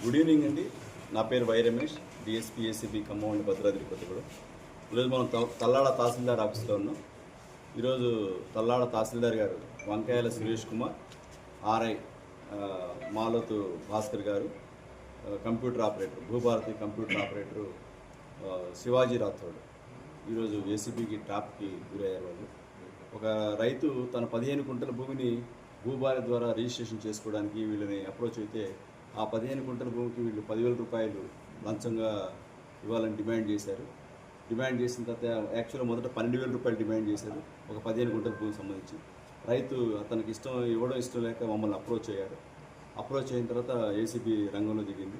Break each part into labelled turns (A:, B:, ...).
A: Good evening అండి. నా పేరు Y Ramesh DSP ACB Khammam and Bhadradri Kothagudem. ఈరోజు మనం తల్లాడ తహసీల్దార్ ఆఫీస్లో ఉన్నాం. ఈరోజు తల్లాడ తహసీల్దార్ గారు వంకాయల సురేష్ కుమార్ ఆర్ఐ మాలోతు భాస్కర్ గారు computer operator Bhubharati computer operator Shivaji Rathod. ఈరోజు ఏసీబీకి టాప్కి గురయ్యారు వాళ్ళు. ఒక రైతు తన పదిహేను కుంటల భూమిని భూభారతి ద్వారా రిజిస్ట్రేషన్ చేసుకోవడానికి వీళ్ళని అప్రోచ్ అయితే ఆ పదిహేను కుంటల భూమికి వీళ్ళు పదివేల రూపాయలు లంచంగా ఇవ్వాలని డిమాండ్ చేశారు. డిమాండ్ చేసిన తర్వాత యాక్చువల్గా మొదట పన్నెండు వేల రూపాయలు డిమాండ్ చేశారు ఒక పదిహేను గుంటల భూమికి సంబంధించి. రైతు అతనికి ఇష్టం ఇవ్వడం ఇష్టం లేక మమ్మల్ని అప్రోచ్ అయ్యారు. అప్రోచ్ అయిన తర్వాత ఏసీబీ రంగంలో దిగింది.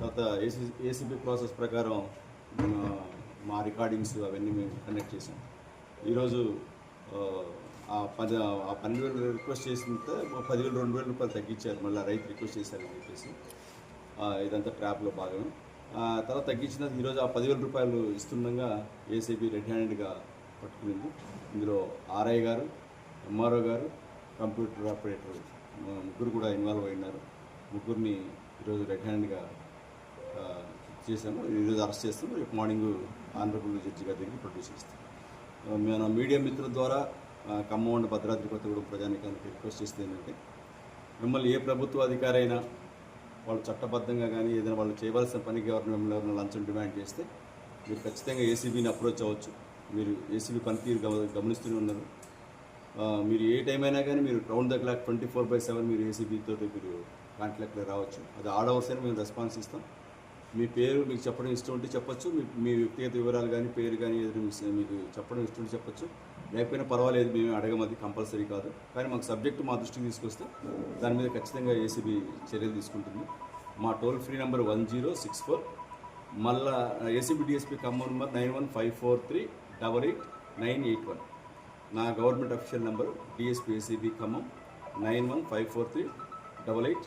A: తర్వాత ఏసీ ఏసీబీ ప్రాసెస్ ప్రకారం మా- రికార్డింగ్స్ అవన్నీ మేము కండక్ట్ చేసాం ఈరోజు పది ఆ పన్నెండు వేలు రిక్వెస్ట్ చేసిన పదివేలు రెండు వేల రూపాయలు తగ్గించారు. మళ్ళీ రైతు రిక్వెస్ట్ చేశారని చెప్పేసి. ఇదంతా ట్రాప్లో భాగం తర్వాత తగ్గించిన ఈరోజు ఆ పదివేల రూపాయలు ఇస్తుండగా ఏసీబీ రెడ్ హ్యాండెడ్గా పట్టుకునింది. ఇందులో ఆర్ఐ గారు ఎంఆర్ఓ గారు కంప్యూటర్ ఆపరేటర్ ముగ్గురు కూడా ఇన్వాల్వ్ అయినారు. ముగ్గురిని ఈరోజు రెడ్ హ్యాండ్గా చేశాము. ఈరోజు అరెస్ట్ చేస్తాము రేపు మార్నింగ్ ఆనరబుల్ జడ్జి గారి దగ్గరికి ప్రొడ్యూస్ చేస్తాం. మన మీడియా మిత్రుల ద్వారా ఖమ్మం భద్రాద్రి కొత్తగూడెం ప్రజానికానికి రిక్వెస్ట్ చేస్తుంది ఏంటంటే మిమ్మల్ని ఏ ప్రభుత్వ అధికారి అయినా వాళ్ళు చట్టబద్ధంగా కానీ ఏదైనా వాళ్ళు చేయవలసిన పనికి ఎవరిని మిమ్మల్ని ఎవరైనా లంచం డిమాండ్ చేస్తే మీరు ఖచ్చితంగా ఏసీబీని అప్రోచ్ అవ్వచ్చు. మీరు ఏసీబీ పనితీరు గమనిస్తూనే ఉన్నారు. మీరు ఏ టైం అయినా కానీ మీరు round the clock twenty four by seven మీరు ఏసీబీతో మీరు కాంటాక్ట్లో రావచ్చు. అది ఆడ్ అవర్స్ అయినా మేము రెస్పాన్స్ ఇస్తాం. మీ పేరు మీకు చెప్పడం ఇష్టం ఉంటే చెప్పచ్చు. మీ మీ వ్యక్తిగత వివరాలు కానీ పేరు కానీ ఏదైనా మీకు- చెప్పడం ఇష్టం ఉంటే చెప్పచ్చు. లేకపోయినా పర్వాలేదు మేము అడగమది కంపల్సరీ కాదు. కానీ మాకు సబ్జెక్టు మా దృష్టికి తీసుకొస్తే దాని మీద ఖచ్చితంగా ఏసీబీ చర్యలు తీసుకుంటుంది. మా toll free number one zero six four. మళ్ళా ACB DSP Khammam number nine one five four three double eight nine eight one. నా government official number DSP ACB Khammam nine one five four three double eight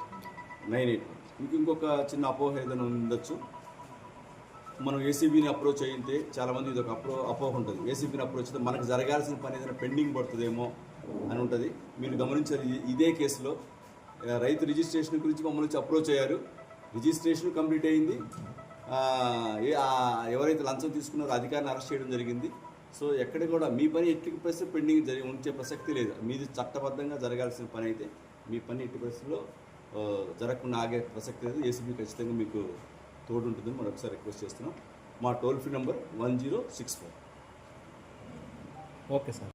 A: nine eight ఇంక ఇంకొక చిన్న అపోహ ఏదైనా ఉండొచ్చు మనం ఏసీబీని approach అయితే చాలామంది ఇది ఒక అప్రో అపోహ ఉంటుంది. ఏసీబీని అప్రోచ్ అయితే మనకు జరగాల్సిన పని ఏదైనా పెండింగ్ పడుతుందేమో అని ఉంటుంది. మీరు గమనించారు ఇదే కేసులో రైతు రిజిస్ట్రేషన్ గురించి మమ్మల్ని వచ్చి అప్రోచ్ అయ్యారు. రిజిస్ట్రేషన్ కంప్లీట్ అయింది. ఏ- ఎవరైతే లంచం తీసుకున్నారో అధికారిని అరెస్ట్ చేయడం జరిగింది. సో ఎక్కడ కూడా మీ పని ఎట్టి పరిస్థితి పెండింగ్ జరిగి ఉంచే ప్రసక్తి లేదు. మీది చట్టబద్ధంగా జరగాల్సిన పని అయితే మీ పని ఎట్టి పరిస్థితుల్లో జరగకుండా ఆగే ప్రసక్తి లేదు. ఏసీబీ ఖచ్చితంగా మీకు తోడు ఉంటుందని ఒకసారి రిక్వెస్ట్ చేస్తున్నాం. మా toll free number one zero six four.
B: Okay sir.